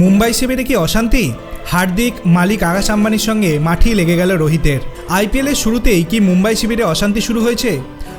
মুম্বাই শিবিরে কি অশান্তি? হার্দিক, মালিক আকাশ আম্বানির সঙ্গে মাঠি লেগে গেল রোহিতের। আইপিএলের শুরুতেই কি মুম্বাই শিবিরে অশান্তি শুরু হয়েছে?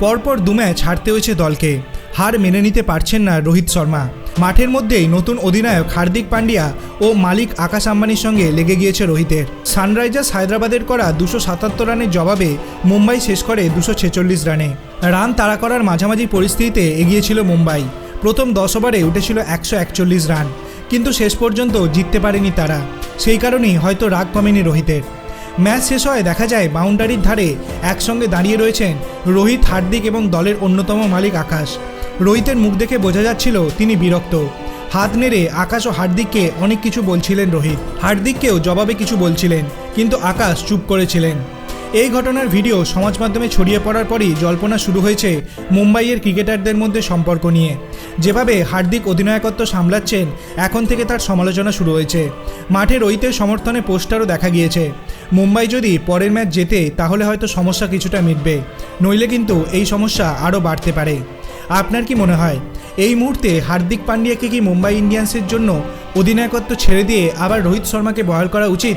পরপর দু ম্যাচ হারতে হয়েছে দলকে। হার মেনে নিতে পারছেন না রোহিত শর্মা। মাঠের মধ্যেই নতুন অধিনায়ক হার্দিক পান্ডিয়া ও মালিক আকাশ আম্বানির সঙ্গে লেগে গিয়েছে রোহিতের। সানরাইজার্স হায়দ্রাবাদের করা দুশো সাতাত্তর রানের জবাবে মুম্বাই শেষ করে দুশো ছেচল্লিশ রানে। রান তাড়া করার মাঝামাঝি পরিস্থিতিতে এগিয়েছিল মুম্বাই। প্রথম দশ ওভারে উঠেছিল একশো একচল্লিশ রান। কিন্তু শেষ পর্যন্ত জিততে পারেনি তারা। সেই কারণেই হয়তো রাগ কমেনি রোহিতের। ম্যাচ শেষ হয় দেখা যায় বাউন্ডারির ধারে একসঙ্গে দাঁড়িয়ে রয়েছেন রোহিত, হার্দিক এবং দলের অন্যতম মালিক আকাশ। রোহিতের মুখ দেখে বোঝা যাচ্ছিল তিনি বিরক্ত। হাত নেড়ে আকাশ ও হার্দিককে অনেক কিছু বলছিলেন রোহিত। হার্দিককেও জবাবে কিছু বলছিলেন, কিন্তু আকাশ চুপ করেছিলেন। এই ঘটনার ভিডিও সমাজ মাধ্যমে ছড়িয়ে পড়ার পরই জল্পনা শুরু হয়েছে মুম্বাইয়ের ক্রিকেটারদের মধ্যে সম্পর্ক নিয়ে। যেভাবে হার্দিক অধিনায়কত্ব সামলাচ্ছেন, এখন থেকে তার সমালোচনা শুরু হয়েছে। মাঠে রোহিতের সমর্থনে পোস্টারও দেখা গিয়েছে। মুম্বাই যদি পরের ম্যাচ জেতে, তাহলে হয়তো সমস্যা কিছুটা মিটবে। নইলে কিন্তু এই সমস্যা আরও বাড়তে পারে। আপনার কি মনে হয়? এই মুহূর্তে হার্দিক পান্ডিয়াকে কি মুম্বাই ইন্ডিয়ান্সের জন্য অধিনায়কত্ব ছেড়ে দিয়ে আবার রোহিত শর্মাকে বহাল করা উচিত?